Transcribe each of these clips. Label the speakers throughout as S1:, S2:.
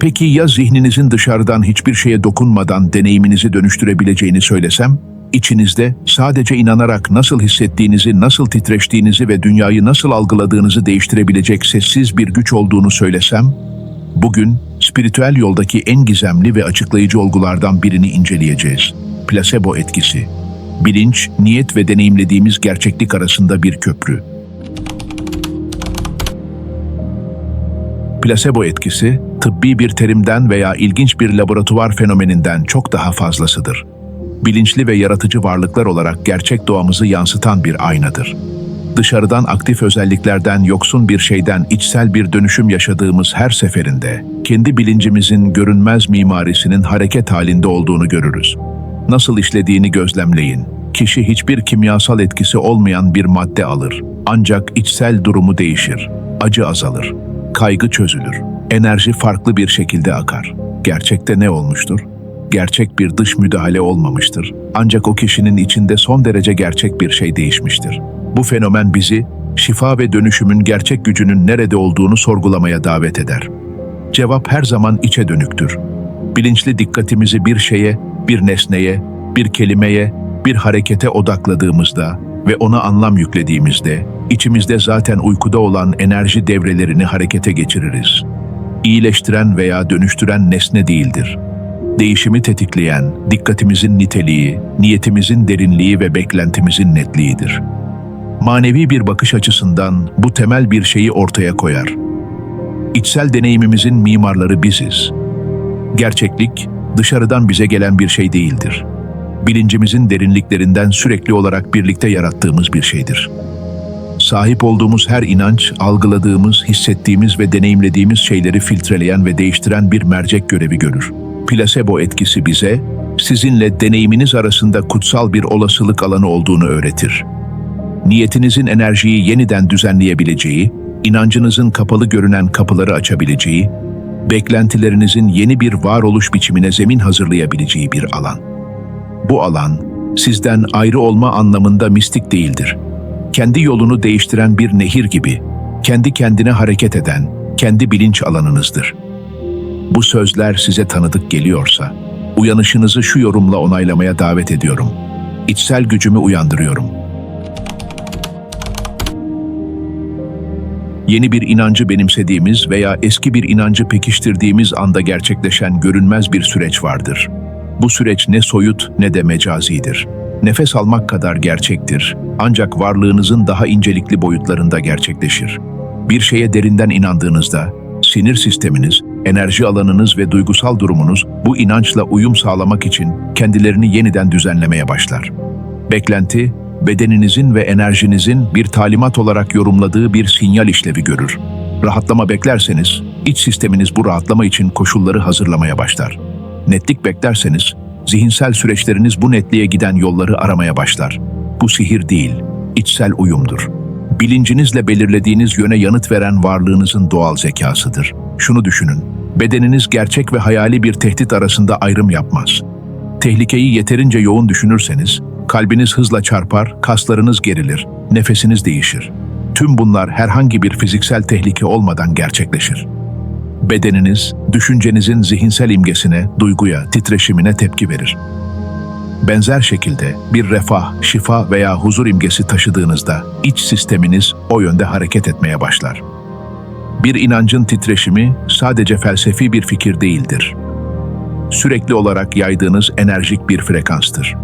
S1: Peki ya zihninizin dışarıdan hiçbir şeye dokunmadan deneyiminizi dönüştürebileceğini söylesem? İçinizde sadece inanarak nasıl hissettiğinizi, nasıl titreştiğinizi ve dünyayı nasıl algıladığınızı değiştirebilecek sessiz bir güç olduğunu söylesem? Bugün spiritüel yoldaki en gizemli ve açıklayıcı olgulardan birini inceleyeceğiz. Plasebo etkisi. Bilinç, niyet ve deneyimlediğimiz gerçeklik arasında bir köprü. Plasebo etkisi, tıbbi bir terimden veya ilginç bir laboratuvar fenomeninden çok daha fazlasıdır. Bilinçli ve yaratıcı varlıklar olarak gerçek doğamızı yansıtan bir aynadır. Dışarıdan aktif özelliklerden yoksun bir şeyden içsel bir dönüşüm yaşadığımız her seferinde, kendi bilincimizin görünmez mimarisinin hareket halinde olduğunu görürüz. Nasıl işlediğini gözlemleyin. Kişi hiçbir kimyasal etkisi olmayan bir madde alır. Ancak içsel durumu değişir. Acı azalır. Kaygı çözülür. Enerji farklı bir şekilde akar. Gerçekte ne olmuştur? Gerçek bir dış müdahale olmamıştır. Ancak o kişinin içinde son derece gerçek bir şey değişmiştir. Bu fenomen bizi şifa ve dönüşümün gerçek gücünün nerede olduğunu sorgulamaya davet eder. Cevap her zaman içe dönüktür. Bilinçli dikkatimizi bir şeye, bir nesneye, bir kelimeye, bir harekete odakladığımızda ve ona anlam yüklediğimizde, içimizde zaten uykuda olan enerji devrelerini harekete geçiririz. İyileştiren veya dönüştüren nesne değildir. Değişimi tetikleyen, dikkatimizin niteliği, niyetimizin derinliği ve beklentimizin netliğidir. Manevi bir bakış açısından bu temel bir şeyi ortaya koyar. İçsel deneyimimizin mimarları biziz. Gerçeklik, dışarıdan bize gelen bir şey değildir. Bilincimizin derinliklerinden sürekli olarak birlikte yarattığımız bir şeydir. Sahip olduğumuz her inanç, algıladığımız, hissettiğimiz ve deneyimlediğimiz şeyleri filtreleyen ve değiştiren bir mercek görevi görür. Plasebo etkisi bize, sizinle deneyiminiz arasında kutsal bir olasılık alanı olduğunu öğretir. Niyetinizin enerjiyi yeniden düzenleyebileceği, inancınızın kapalı görünen kapıları açabileceği, beklentilerinizin yeni bir varoluş biçimine zemin hazırlayabileceği bir alan. Bu alan, sizden ayrı olma anlamında mistik değildir. Kendi yolunu değiştiren bir nehir gibi, kendi kendine hareket eden, kendi bilinç alanınızdır. Bu sözler size tanıdık geliyorsa, uyanışınızı şu yorumla onaylamaya davet ediyorum. İçsel gücümü uyandırıyorum. Yeni bir inancı benimsediğimiz veya eski bir inancı pekiştirdiğimiz anda gerçekleşen görünmez bir süreç vardır. Bu süreç ne soyut ne de mecazidir. Nefes almak kadar gerçektir. Ancak varlığınızın daha incelikli boyutlarında gerçekleşir. Bir şeye derinden inandığınızda, sinir sisteminiz, enerji alanınız ve duygusal durumunuz bu inançla uyum sağlamak için kendilerini yeniden düzenlemeye başlar. Beklenti, bedeninizin ve enerjinizin bir talimat olarak yorumladığı bir sinyal işlevi görür. Rahatlama beklerseniz, iç sisteminiz bu rahatlama için koşulları hazırlamaya başlar. Netlik beklerseniz, zihinsel süreçleriniz bu netliğe giden yolları aramaya başlar. Bu sihir değil, içsel uyumdur. Bilincinizle belirlediğiniz yöne yanıt veren varlığınızın doğal zekasıdır. Şunu düşünün, bedeniniz gerçek ve hayali bir tehdit arasında ayrım yapmaz. Tehlikeyi yeterince yoğun düşünürseniz, kalbiniz hızla çarpar, kaslarınız gerilir, nefesiniz değişir. Tüm bunlar herhangi bir fiziksel tehlike olmadan gerçekleşir. Bedeniniz, düşüncenizin zihinsel imgesine, duyguya, titreşimine tepki verir. Benzer şekilde bir refah, şifa veya huzur imgesi taşıdığınızda iç sisteminiz o yönde hareket etmeye başlar. Bir inancın titreşimi sadece felsefi bir fikir değildir. Sürekli olarak yaydığınız enerjik bir frekanstır.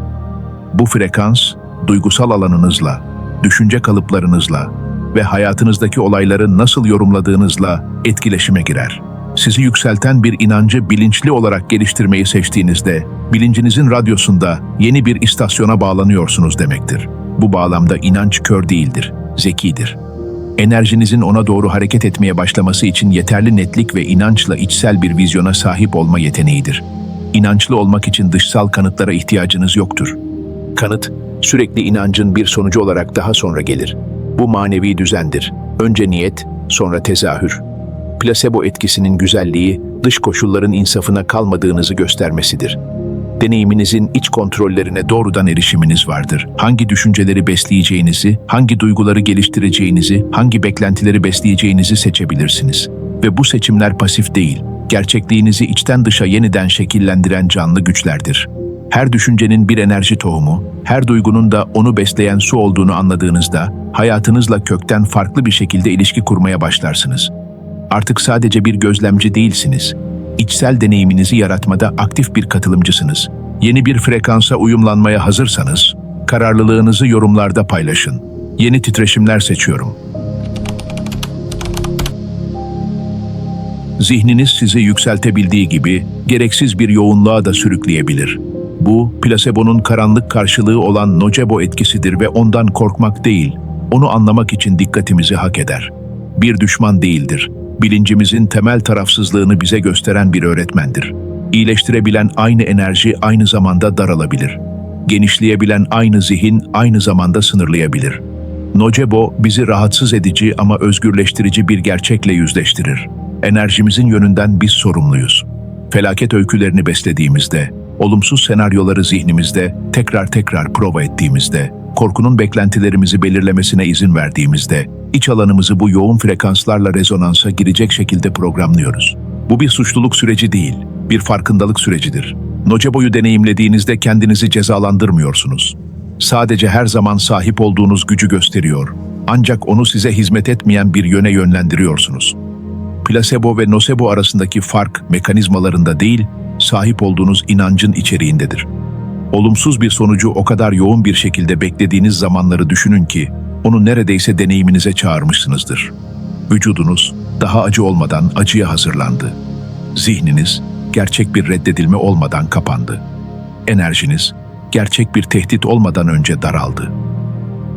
S1: Bu frekans, duygusal alanınızla, düşünce kalıplarınızla ve hayatınızdaki olayları nasıl yorumladığınızla etkileşime girer. Sizi yükselten bir inancı bilinçli olarak geliştirmeyi seçtiğinizde, bilincinizin radyosunda yeni bir istasyona bağlanıyorsunuz demektir. Bu bağlamda inanç kör değildir, zekidir. Enerjinizin ona doğru hareket etmeye başlaması için yeterli netlik ve inançla içsel bir vizyona sahip olma yeteneğidir. İnançlı olmak için dışsal kanıtlara ihtiyacınız yoktur. Kanıt, sürekli inancın bir sonucu olarak daha sonra gelir. Bu manevi düzendir. Önce niyet, sonra tezahür. Plasebo etkisinin güzelliği, dış koşulların insafına kalmadığınızı göstermesidir. Deneyiminizin iç kontrollerine doğrudan erişiminiz vardır. Hangi düşünceleri besleyeceğinizi, hangi duyguları geliştireceğinizi, hangi beklentileri besleyeceğinizi seçebilirsiniz. Ve bu seçimler pasif değil, gerçekliğinizi içten dışa yeniden şekillendiren canlı güçlerdir. Her düşüncenin bir enerji tohumu, her duygunun da onu besleyen su olduğunu anladığınızda hayatınızla kökten farklı bir şekilde ilişki kurmaya başlarsınız. Artık sadece bir gözlemci değilsiniz. İçsel deneyiminizi yaratmada aktif bir katılımcısınız. Yeni bir frekansa uyumlanmaya hazırsanız, kararlılığınızı yorumlarda paylaşın. Yeni titreşimler seçiyorum. Zihniniz sizi yükseltebildiği gibi gereksiz bir yoğunluğa da sürükleyebilir. Bu, plasebonun karanlık karşılığı olan nocebo etkisidir ve ondan korkmak değil, onu anlamak için dikkatimizi hak eder. Bir düşman değildir. Bilincimizin temel tarafsızlığını bize gösteren bir öğretmendir. İyileştirebilen aynı enerji aynı zamanda daralabilir. Genişleyebilen aynı zihin aynı zamanda sınırlayabilir. Nocebo bizi rahatsız edici ama özgürleştirici bir gerçekle yüzleştirir. Enerjimizin yönünden biz sorumluyuz. Felaket öykülerini beslediğimizde, olumsuz senaryoları zihnimizde tekrar tekrar prova ettiğimizde, korkunun beklentilerimizi belirlemesine izin verdiğimizde, iç alanımızı bu yoğun frekanslarla rezonansa girecek şekilde programlıyoruz. Bu bir suçluluk süreci değil, bir farkındalık sürecidir. Nocebo'yu deneyimlediğinizde kendinizi cezalandırmıyorsunuz. Sadece her zaman sahip olduğunuz gücü gösteriyor. Ancak onu size hizmet etmeyen bir yöne yönlendiriyorsunuz. Plasebo ve nocebo arasındaki fark mekanizmalarında değil, sahip olduğunuz inancın içeriğindedir. Olumsuz bir sonucu o kadar yoğun bir şekilde beklediğiniz zamanları düşünün ki, onu neredeyse deneyiminize çağırmışsınızdır. Vücudunuz daha acı olmadan acıya hazırlandı. Zihniniz gerçek bir reddedilme olmadan kapandı. Enerjiniz gerçek bir tehdit olmadan önce daraldı.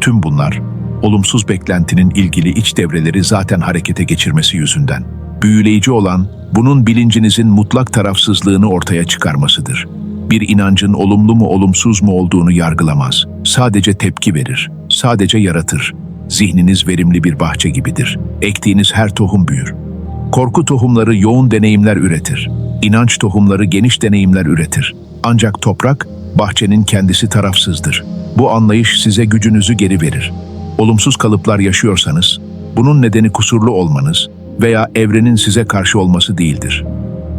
S1: Tüm bunlar olumsuz beklentinin ilgili iç devreleri zaten harekete geçirmesi yüzünden. Büyüleyici olan bunun bilincinizin mutlak tarafsızlığını ortaya çıkarmasıdır. Bir inancın olumlu mu olumsuz mu olduğunu yargılamaz. Sadece tepki verir, sadece yaratır. Zihniniz verimli bir bahçe gibidir. Ektiğiniz her tohum büyür. Korku tohumları yoğun deneyimler üretir. İnanç tohumları geniş deneyimler üretir. Ancak toprak, bahçenin kendisi tarafsızdır. Bu anlayış size gücünüzü geri verir. Olumsuz kalıplar yaşıyorsanız, bunun nedeni kusurlu olmanız veya evrenin size karşı olması değildir.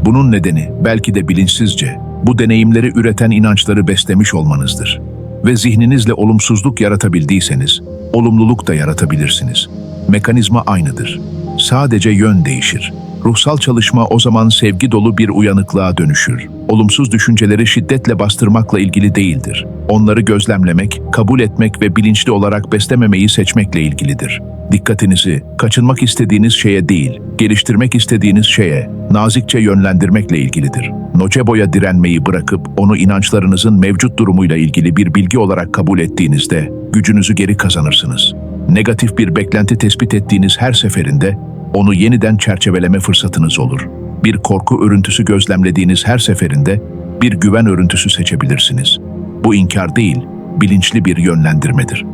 S1: Bunun nedeni belki de bilinçsizce bu deneyimleri üreten inançları beslemiş olmanızdır. Ve zihninizle olumsuzluk yaratabildiyseniz, olumluluk da yaratabilirsiniz. Mekanizma aynıdır. Sadece yön değişir. Ruhsal çalışma o zaman sevgi dolu bir uyanıklığa dönüşür. Olumsuz düşünceleri şiddetle bastırmakla ilgili değildir. Onları gözlemlemek, kabul etmek ve bilinçli olarak beslememeyi seçmekle ilgilidir. Dikkatinizi kaçınmak istediğiniz şeye değil, geliştirmek istediğiniz şeye nazikçe yönlendirmekle ilgilidir. Nocebo'ya direnmeyi bırakıp onu inançlarınızın mevcut durumuyla ilgili bir bilgi olarak kabul ettiğinizde gücünüzü geri kazanırsınız. Negatif bir beklenti tespit ettiğiniz her seferinde onu yeniden çerçeveleme fırsatınız olur. Bir korku örüntüsü gözlemlediğiniz her seferinde bir güven örüntüsü seçebilirsiniz. Bu inkar değil, bilinçli bir yönlendirmedir.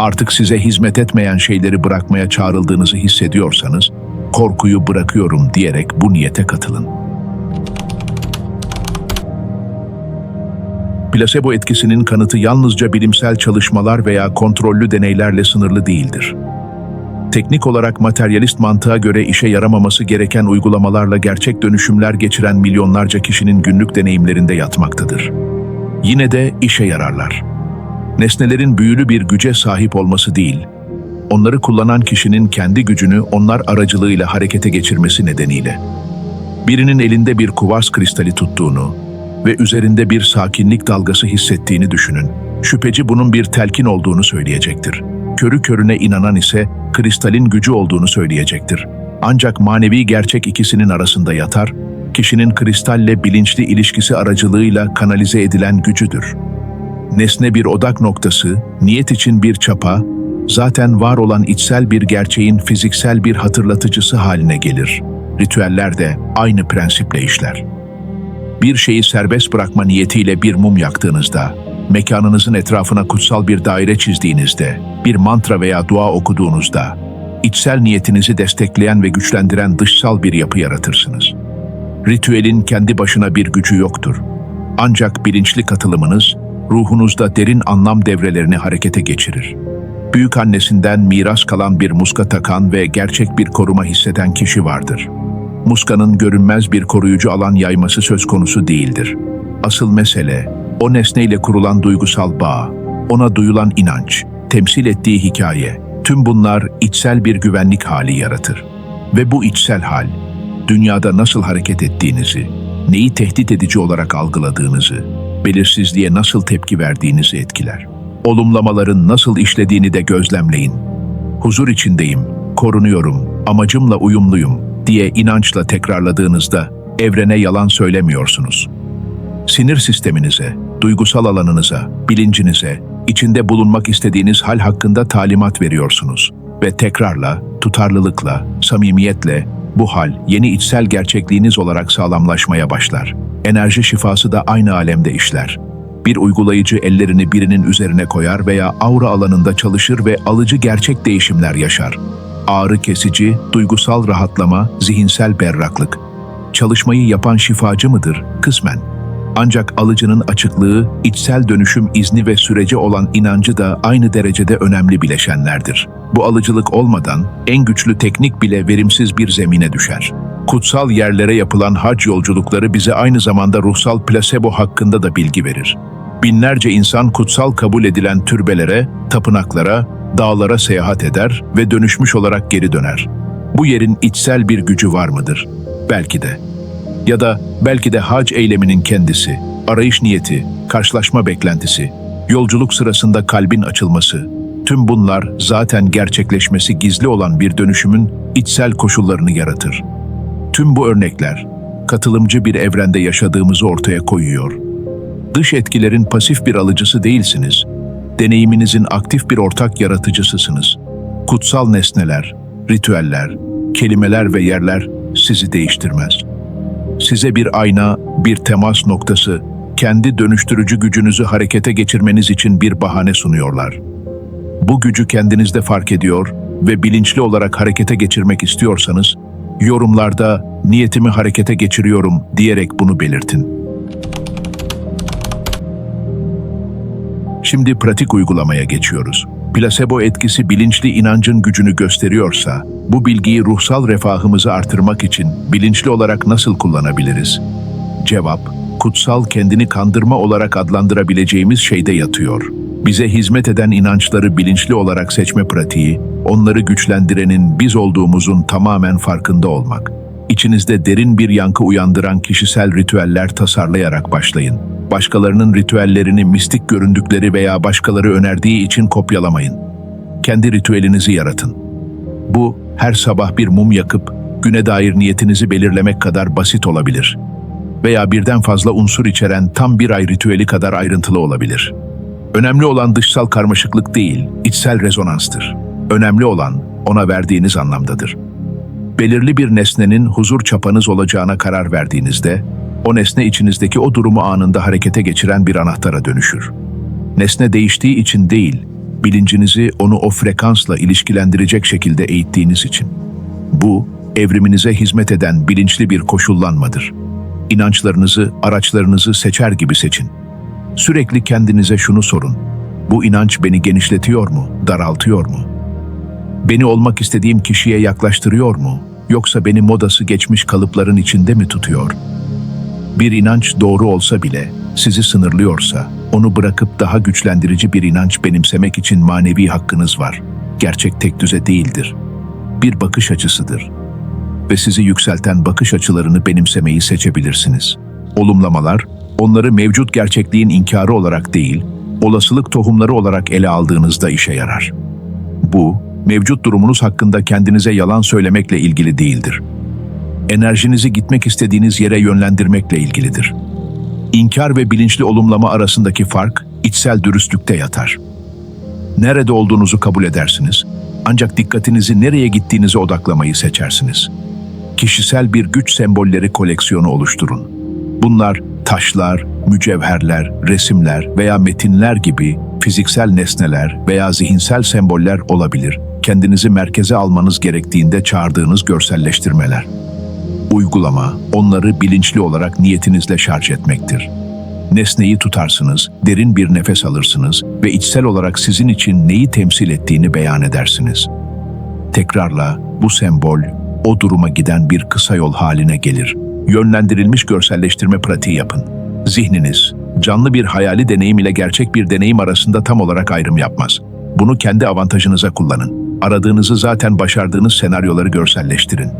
S1: Artık size hizmet etmeyen şeyleri bırakmaya çağrıldığınızı hissediyorsanız, korkuyu bırakıyorum diyerek bu niyete katılın. Plasebo etkisinin kanıtı yalnızca bilimsel çalışmalar veya kontrollü deneylerle sınırlı değildir. Teknik olarak materyalist mantığa göre işe yaramaması gereken uygulamalarla gerçek dönüşümler geçiren milyonlarca kişinin günlük deneyimlerinde yatmaktadır. Yine de işe yararlar. Nesnelerin büyülü bir güce sahip olması değil, onları kullanan kişinin kendi gücünü onlar aracılığıyla harekete geçirmesi nedeniyle. Birinin elinde bir kuvars kristali tuttuğunu ve üzerinde bir sakinlik dalgası hissettiğini düşünün. Şüpheci bunun bir telkin olduğunu söyleyecektir. Körü körüne inanan ise kristalin gücü olduğunu söyleyecektir. Ancak manevi gerçek ikisinin arasında yatar, kişinin kristalle bilinçli ilişkisi aracılığıyla kanalize edilen gücüdür. Nesne bir odak noktası, niyet için bir çapa, zaten var olan içsel bir gerçeğin fiziksel bir hatırlatıcısı haline gelir. Ritüeller de aynı prensiple işler. Bir şeyi serbest bırakma niyetiyle bir mum yaktığınızda, mekanınızın etrafına kutsal bir daire çizdiğinizde, bir mantra veya dua okuduğunuzda, içsel niyetinizi destekleyen ve güçlendiren dışsal bir yapı yaratırsınız. Ritüelin kendi başına bir gücü yoktur. Ancak bilinçli katılımınız, ruhunuzda derin anlam devrelerini harekete geçirir. Büyük annesinden miras kalan bir muska takan ve gerçek bir koruma hisseden kişi vardır. muskanın görünmez bir koruyucu alan yayması söz konusu değildir. Asıl mesele, o nesneyle kurulan duygusal bağ, ona duyulan inanç, temsil ettiği hikaye, tüm bunlar içsel bir güvenlik hali yaratır. Ve bu içsel hal, dünyada nasıl hareket ettiğinizi, neyi tehdit edici olarak algıladığınızı, belirsizliğe nasıl tepki verdiğinizi etkiler. Olumlamaların nasıl işlediğini de gözlemleyin. Huzur içindeyim, korunuyorum, amacımla uyumluyum diye inançla tekrarladığınızda evrene yalan söylemiyorsunuz. Sinir sisteminize, duygusal alanınıza, bilincinize, içinde bulunmak istediğiniz hal hakkında talimat veriyorsunuz ve tekrarla, tutarlılıkla, samimiyetle bu hal yeni içsel gerçekliğiniz olarak sağlamlaşmaya başlar. Enerji şifası da aynı alemde işler. Bir uygulayıcı ellerini birinin üzerine koyar veya aura alanında çalışır ve alıcı gerçek değişimler yaşar. Ağrı kesici, duygusal rahatlama, zihinsel berraklık. Çalışmayı yapan şifacı mıdır? Kısmen. Ancak alıcının açıklığı, içsel dönüşüm izni ve sürece olan inancı da aynı derecede önemli bileşenlerdir. Bu alıcılık olmadan en güçlü teknik bile verimsiz bir zemine düşer. Kutsal yerlere yapılan hac yolculukları bize aynı zamanda ruhsal plasebo hakkında da bilgi verir. Binlerce insan kutsal kabul edilen türbelere, tapınaklara, dağlara seyahat eder ve dönüşmüş olarak geri döner. Bu yerin içsel bir gücü var mıdır? Belki de. Ya da belki de hac eyleminin kendisi, arayış niyeti, karşılaşma beklentisi, yolculuk sırasında kalbin açılması, tüm bunlar zaten gerçekleşmesi gizli olan bir dönüşümün içsel koşullarını yaratır. Tüm bu örnekler, katılımcı bir evrende yaşadığımızı ortaya koyuyor. Dış etkilerin pasif bir alıcısı değilsiniz, deneyiminizin aktif bir ortak yaratıcısısınız. Kutsal nesneler, ritüeller, kelimeler ve yerler sizi değiştirmez. Size bir ayna, bir temas noktası, kendi dönüştürücü gücünüzü harekete geçirmeniz için bir bahane sunuyorlar. Bu gücü kendinizde fark ediyor ve bilinçli olarak harekete geçirmek istiyorsanız, yorumlarda niyetimi harekete geçiriyorum diyerek bunu belirtin. Şimdi pratik uygulamaya geçiyoruz. Plasebo etkisi bilinçli inancın gücünü gösteriyorsa, bu bilgiyi ruhsal refahımızı artırmak için bilinçli olarak nasıl kullanabiliriz? Cevap, kutsal kendini kandırma olarak adlandırabileceğimiz şeyde yatıyor. Bize hizmet eden inançları bilinçli olarak seçme pratiği, onları güçlendirenin biz olduğumuzun tamamen farkında olmak. İçinizde derin bir yankı uyandıran kişisel ritüeller tasarlayarak başlayın. Başkalarının ritüellerini mistik göründükleri veya başkaları önerdiği için kopyalamayın. Kendi ritüelinizi yaratın. Bu, her sabah bir mum yakıp güne dair niyetinizi belirlemek kadar basit olabilir. Veya birden fazla unsur içeren tam bir ay ritüeli kadar ayrıntılı olabilir. Önemli olan dışsal karmaşıklık değil, içsel rezonanstır. Önemli olan ona verdiğiniz anlamdadır. Belirli bir nesnenin huzur çapanız olacağına karar verdiğinizde, o nesne içinizdeki o durumu anında harekete geçiren bir anahtara dönüşür. Nesne değiştiği için değil, bilincinizi onu o frekansla ilişkilendirecek şekilde eğittiğiniz için. Bu, evriminize hizmet eden bilinçli bir koşullanmadır. İnançlarınızı, araçlarınızı seçer gibi seçin. Sürekli kendinize şunu sorun. Bu inanç beni genişletiyor mu, daraltıyor mu? Beni olmak istediğim kişiye yaklaştırıyor mu? Yoksa beni modası geçmiş kalıpların içinde mi tutuyor? Bir inanç doğru olsa bile, sizi sınırlıyorsa, onu bırakıp daha güçlendirici bir inanç benimsemek için manevi hakkınız var. Gerçek tek düze değildir. Bir bakış açısıdır. Ve sizi yükselten bakış açılarını benimsemeyi seçebilirsiniz. Olumlamalar, onları mevcut gerçekliğin inkarı olarak değil, olasılık tohumları olarak ele aldığınızda işe yarar. Bu, mevcut durumunuz hakkında kendinize yalan söylemekle ilgili değildir. Enerjinizi gitmek istediğiniz yere yönlendirmekle ilgilidir. İnkar ve bilinçli olumlama arasındaki fark içsel dürüstlükte yatar. Nerede olduğunuzu kabul edersiniz, ancak dikkatinizi nereye gittiğinize odaklamayı seçersiniz. Kişisel bir güç sembolleri koleksiyonu oluşturun. Bunlar taşlar, mücevherler, resimler veya metinler gibi fiziksel nesneler veya zihinsel semboller olabilir. Kendinizi merkeze almanız gerektiğinde çağırdığınız görselleştirmeler. Uygulama, onları bilinçli olarak niyetinizle şarj etmektir. Nesneyi tutarsınız, derin bir nefes alırsınız ve içsel olarak sizin için neyi temsil ettiğini beyan edersiniz. Tekrarla, bu sembol o duruma giden bir kısa yol haline gelir. Yönlendirilmiş görselleştirme pratiği yapın. Zihniniz, canlı bir hayali deneyim ile gerçek bir deneyim arasında tam olarak ayrım yapmaz. Bunu kendi avantajınıza kullanın. Aradığınızı zaten başardığınız senaryoları görselleştirin.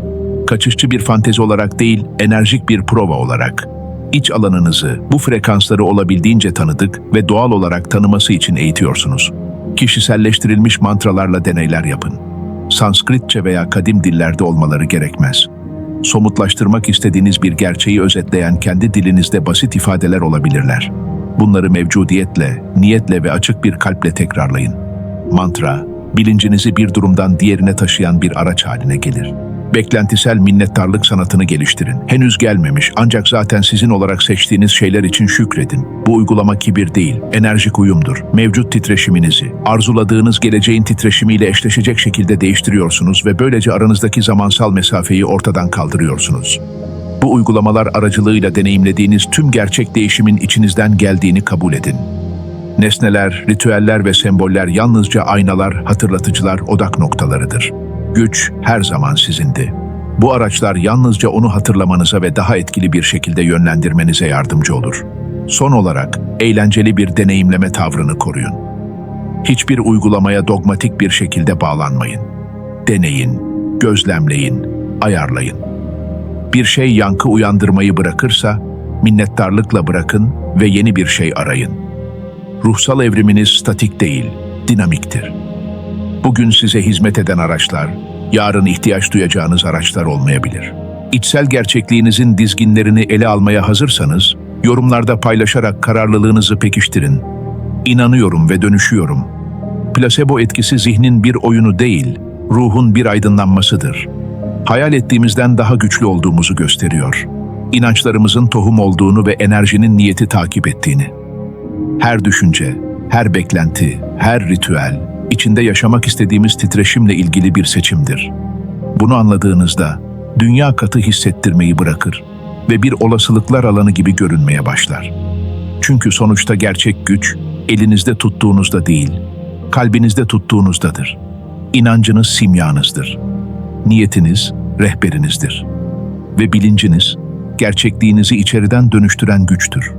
S1: Kaçışçı bir fantezi olarak değil, enerjik bir prova olarak. İç alanınızı, bu frekansları olabildiğince tanıdık ve doğal olarak tanıması için eğitiyorsunuz. Kişiselleştirilmiş mantralarla deneyler yapın. Sanskritçe veya kadim dillerde olmaları gerekmez. Somutlaştırmak istediğiniz bir gerçeği özetleyen kendi dilinizde basit ifadeler olabilirler. Bunları mevcudiyetle, niyetle ve açık bir kalple tekrarlayın. Mantra, bilincinizi bir durumdan diğerine taşıyan bir araç haline gelir. Beklentisel minnettarlık sanatını geliştirin. Henüz gelmemiş ancak zaten sizin olarak seçtiğiniz şeyler için şükredin. Bu uygulama kibir değil, enerjik uyumdur. Mevcut titreşiminizi, arzuladığınız geleceğin titreşimiyle eşleşecek şekilde değiştiriyorsunuz ve böylece aranızdaki zamansal mesafeyi ortadan kaldırıyorsunuz. Bu uygulamalar aracılığıyla deneyimlediğiniz tüm gerçek değişimin içinizden geldiğini kabul edin. Nesneler, ritüeller ve semboller yalnızca aynalar, hatırlatıcılar, odak noktalarıdır. Güç her zaman sizindi. Bu araçlar yalnızca onu hatırlamanıza ve daha etkili bir şekilde yönlendirmenize yardımcı olur. Son olarak eğlenceli bir deneyimleme tavrını koruyun. Hiçbir uygulamaya dogmatik bir şekilde bağlanmayın. Deneyin, gözlemleyin, ayarlayın. Bir şey yankı uyandırmayı bırakırsa minnettarlıkla bırakın ve yeni bir şey arayın. Ruhsal evriminiz statik değil, dinamiktir. Bugün size hizmet eden araçlar, yarın ihtiyaç duyacağınız araçlar olmayabilir. İçsel gerçekliğinizin dizginlerini ele almaya hazırsanız, yorumlarda paylaşarak kararlılığınızı pekiştirin. İnanıyorum ve dönüşüyorum. Plasebo etkisi zihnin bir oyunu değil, ruhun bir aydınlanmasıdır. Hayal ettiğimizden daha güçlü olduğumuzu gösteriyor. İnançlarımızın tohum olduğunu ve enerjinin niyeti takip ettiğini. Her düşünce, her beklenti, her ritüel, içinde yaşamak istediğimiz titreşimle ilgili bir seçimdir. Bunu anladığınızda dünya katı hissettirmeyi bırakır ve bir olasılıklar alanı gibi görünmeye başlar. Çünkü sonuçta gerçek güç elinizde tuttuğunuzda değil, kalbinizde tuttuğunuzdadır. İnancınız simyanızdır. Niyetiniz rehberinizdir. Ve bilinciniz gerçekliğinizi içeriden dönüştüren güçtür.